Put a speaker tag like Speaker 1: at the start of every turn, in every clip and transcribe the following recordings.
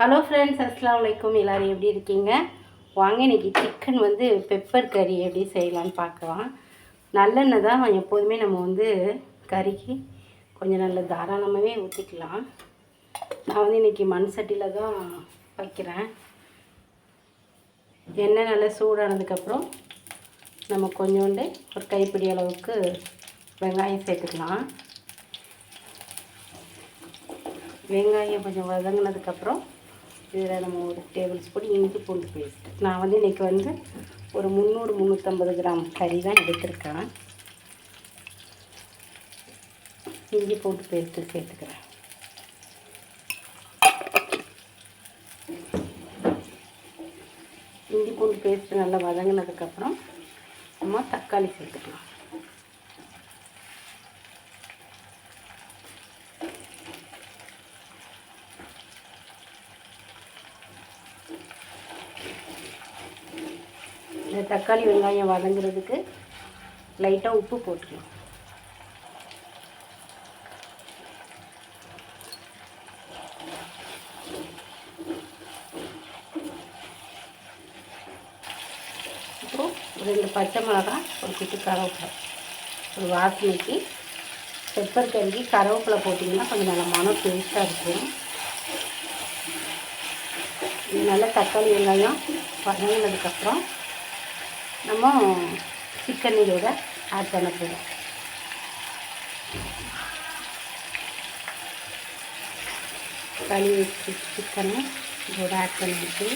Speaker 1: Hello friends அஸ்லாம் வலைக்கும் எல்லோரும் எப்படி இருக்கீங்க? வாங்க இன்றைக்கி சிக்கன் வந்து பெப்பர் கறி எப்படி செய்யலான்னு பார்க்கலாம். நல்லெண்ணெய் தான் எப்போதுமே நம்ம வந்து கறிக்கு கொஞ்சம் நல்ல தாராளமாகவே ஊற்றிக்கலாம் நான் வந்து இன்றைக்கி மண் சட்டியில் தான் வைக்கிறேன். எண்ணெய் நல்லா சூடானதுக்கப்புறம் நம்ம கொஞ்சோண்டு ஒரு கைப்பிடி அளவுக்கு வெங்காயம் சேர்த்துக்கலாம். வெங்காயம் கொஞ்சம் வதங்கினதுக்கப்புறம் இதில் நம்ம ஒரு டேபிள் ஸ்பூன் இஞ்சி பூண்டு பேஸ்ட் நான் வந்து இன்றைக்கி வந்து ஒரு முந்நூறு முந்நூற்றம்பது கிராம் கறி தான் எடுத்திருக்கேன். இஞ்சி பூண்டு பேஸ்ட்டு சேர்த்துக்கிறேன் இஞ்சி பூண்டு பேஸ்ட்டு நல்லா வதங்கினதுக்கப்புறம் நம்ம தக்காளி சேர்த்துக்கலாம் இந்த தக்காளி வெங்காயம் வதங்குறதுக்கு லைட்டாக உப்பு போட்டுக்கலாம் அப்புறம் ரெண்டு பச்சை மிளகா ஒரு குட்டி கருவேப்பிலை. ஒரு வாசனைக்கு பெப்பர் கருகி கருவேப்பிலை போட்டிங்கன்னா கொஞ்சம் நல்லா மனம் டேஸ்ட்டாக இருக்கும். நல்லா தக்காளி வெங்காயம் வதங்கினதுக்கப்புறம் நம்ம சிக்கன் இதோட ஆட் பண்ண போகிறோம் களி வச்சு சிக்கனை இதோட ஆட் பண்ணிட்டு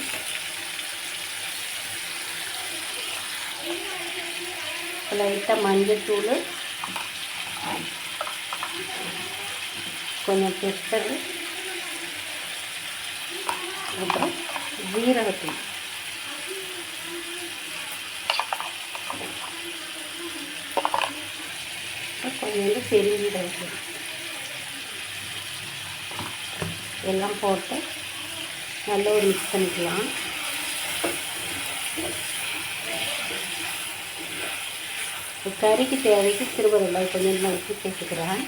Speaker 1: லைட்டாக மஞ்சத்தூள் கொஞ்சம் பெப்பரு அப்புறம் ஜீரகத்தூள். கொஞ்சோண்டு பெருஞ்சீரகம் எல்லாம் போட்டு நல்லா ஒரு மிக்ஸ் பண்ணிக்கலாம். கறிக்கு தேவைக்கு திருவருளை கொஞ்சம் நறுக்கி சேர்த்துக்கிறேன்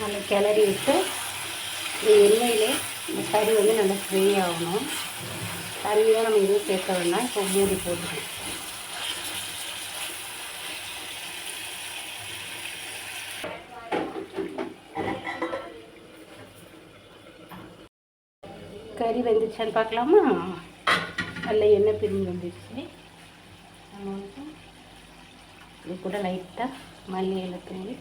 Speaker 1: நல்லா கிளறி விட்டு இந்த எண்ணெயிலே இந்த கறி வந்து நல்லா ஃப்ரை ஆகணும். கறி தான் நம்ம எதுவும் சேர்க்க வேண்டாம். இப்போ மூடி போட்டுக்கணும் கறி வெந்துச்சான்னு பார்க்கலாமா? நல்ல எண்ணெய் பிரிஞ்சு வந்துடுச்சு நம்ம வந்து இது கூட லைட்டாக மல்லி இலை தூவி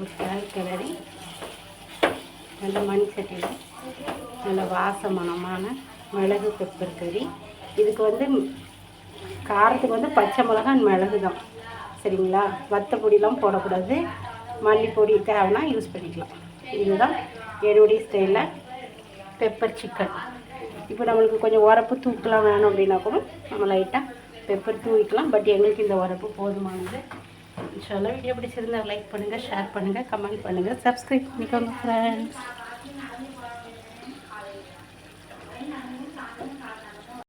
Speaker 1: ஒரு கிளறி நல்ல மண் சட்டியில் நல்ல வாசமனமான மிளகு பெப்பர் கறி இதுக்கு வந்து காரத்துக்கு வந்து பச்சை மிளகா மிளகு தான். சரிங்களா? வத்த பொடிலாம் போடக்கூடாது. மல்லிப்பொடி தேவைன்னா யூஸ் பண்ணிக்கலாம். இதுதான் என்னுடைய ஸ்டைலில் பெப்பர் சிக்கன் இப்போ நம்மளுக்கு கொஞ்சம் உரப்பு தூக்கலாம் வேணும் அப்படின்னா கூட நம்ம லைட்டாக பெப்பர் தூவிக்கலாம். பட் எங்களுக்கு இந்த உரப்பு போதுமானது. இன்ஷால்லாம் வீடியோ பிடிச்சிருந்தா லைக் பண்ணுங்கள் ஷேர் பண்ணுங்கள் கமெண்ட் பண்ணுங்கள் சப்ஸ்கிரைப் பண்ணிக்கோங்க ஃப்ரெண்ட்ஸ்